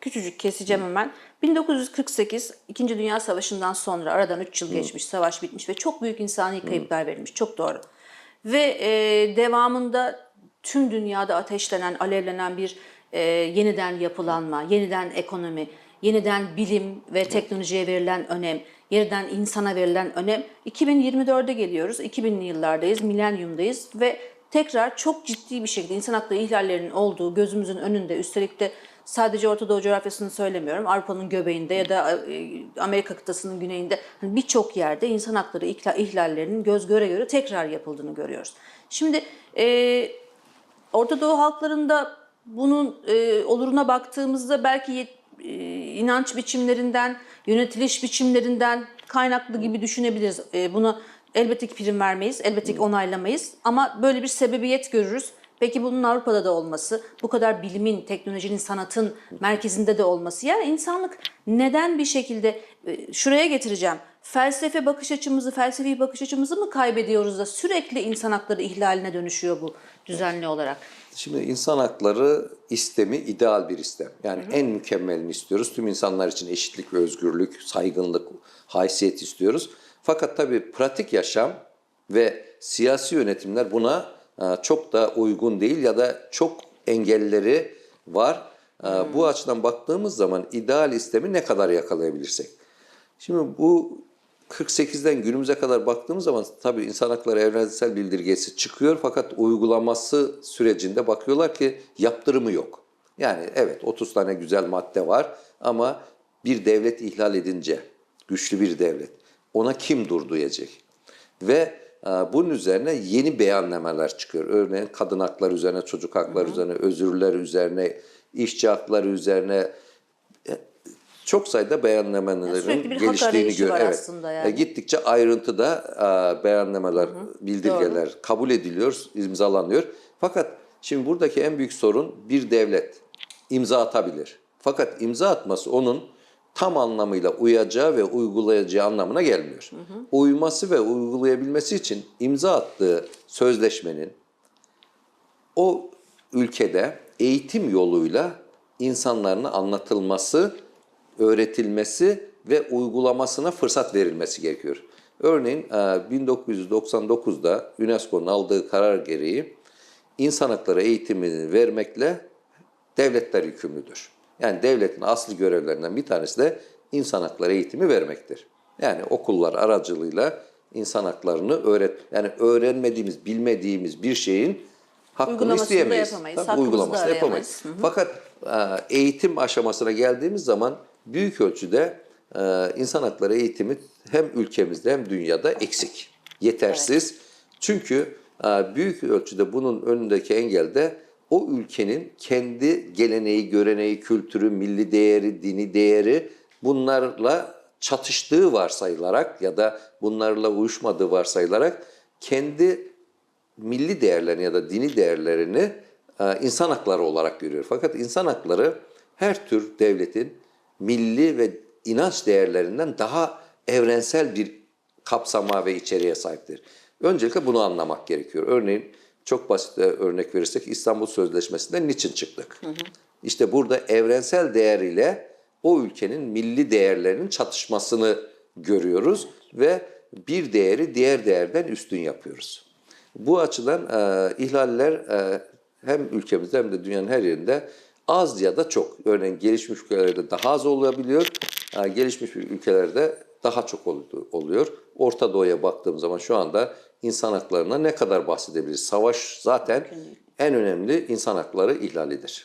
küçücük keseceğim hemen. 1948 İkinci Dünya Savaşı'ndan sonra aradan 3 yıl geçmiş, savaş bitmiş ve çok büyük insani kayıplar verilmiş. Çok doğru. Ve e, devamında tüm dünyada ateşlenen, alevlenen bir e, yeniden yapılanma, yeniden ekonomi, yeniden bilim ve teknolojiye verilen önem, yeniden insana verilen önem. 2024'e geliyoruz, 2000'li yıllardayız, milenyumdayız ve tekrar çok ciddi bir şekilde insan hakları ihlallerinin olduğu gözümüzün önünde üstelik de sadece Orta Doğu coğrafyasını söylemiyorum. Avrupa'nın göbeğinde ya da e, Amerika kıtasının güneyinde hani birçok yerde insan hakları ihla- ihlallerinin göz göre göre tekrar yapıldığını görüyoruz. Şimdi e, Orta Doğu halklarında bunun e, oluruna baktığımızda belki e, inanç biçimlerinden, yönetiliş biçimlerinden kaynaklı gibi düşünebiliriz. E, buna elbette ki prim vermeyiz, elbette ki onaylamayız ama böyle bir sebebiyet görürüz. Peki bunun Avrupa'da da olması, bu kadar bilimin, teknolojinin, sanatın merkezinde de olması. Yani insanlık neden bir şekilde e, şuraya getireceğim. Felsefe bakış açımızı, felsefi bakış açımızı mı kaybediyoruz da sürekli insan hakları ihlaline dönüşüyor bu düzenli olarak? Şimdi insan hakları istemi ideal bir istem. Yani en mükemmelini istiyoruz. Tüm insanlar için eşitlik ve özgürlük, saygınlık, haysiyet istiyoruz. Fakat tabii pratik yaşam ve siyasi yönetimler buna e, çok da uygun değil ya da çok engelleri var. E, Bu açıdan baktığımız zaman ideal istemi ne kadar yakalayabilirsek. Şimdi bu 48'den günümüze kadar baktığımız zaman tabii insan hakları evrensel bildirgesi çıkıyor fakat uygulaması sürecinde bakıyorlar ki yaptırımı yok. Yani evet 30 tane güzel madde var ama bir devlet ihlal edince, güçlü bir devlet, ona kim dur duyacak? Ve e, bunun üzerine yeni beyannameler çıkıyor. Örneğin kadın hakları üzerine, çocuk hakları üzerine, özürler üzerine, işçi hakları üzerine, çok sayıda Yani beyannamelerin geliştiğini görüyoruz. aslında yani. E, Gittikçe ayrıntıda e, beyannameler, bildirgeler kabul ediliyor, imzalanıyor. Fakat şimdi buradaki en büyük sorun bir devlet imza atabilir. Fakat imza atması onun tam anlamıyla uyacağı ve uygulayacağı anlamına gelmiyor. Uyması ve uygulayabilmesi için imza attığı sözleşmenin o ülkede eğitim yoluyla insanlarına anlatılması, öğretilmesi ve uygulamasına fırsat verilmesi gerekiyor. Örneğin e, 1999'da UNESCO'nun aldığı karar gereği insan hakları eğitimini vermekle devletler yükümlüdür. Yani devletin asli görevlerinden bir tanesi de insan hakları eğitimi vermektir. Yani okullar aracılığıyla insan haklarını öğret yani öğrenmediğimiz, bilmediğimiz bir şeyin hakkını Uygulamasını da isteyemeyiz. yapamayız, Tabii hakkımızı da uygulamasını arayamayız. yapamayız. Fakat e, eğitim aşamasına geldiğimiz zaman büyük ölçüde e, insan hakları eğitimi hem ülkemizde hem dünyada eksik, yetersiz. Çünkü e, büyük ölçüde bunun önündeki engel de o ülkenin kendi geleneği, göreneği, kültürü, milli değeri, dini değeri bunlarla çatıştığı varsayılarak ya da bunlarla uyuşmadığı varsayılarak kendi milli değerlerini ya da dini değerlerini e, insan hakları olarak görüyor. Fakat insan hakları her tür devletin milli ve inanç değerlerinden daha evrensel bir kapsama ve içeriğe sahiptir. Öncelikle bunu anlamak gerekiyor. Örneğin çok basit de örnek verirsek İstanbul Sözleşmesi'nden niçin çıktık? İşte burada evrensel değer ile o ülkenin milli değerlerinin çatışmasını görüyoruz ve bir değeri diğer değerden üstün yapıyoruz. Bu açıdan e, ihlaller e, hem ülkemizde hem de dünyanın her yerinde az ya da çok. Örneğin gelişmiş ülkelerde daha az olabiliyor, e, gelişmiş ülkelerde daha çok ol- oluyor. Orta Doğu'ya baktığım zaman şu anda insan haklarına ne kadar bahsedebiliriz? Savaş zaten en önemli insan hakları ihlalidir.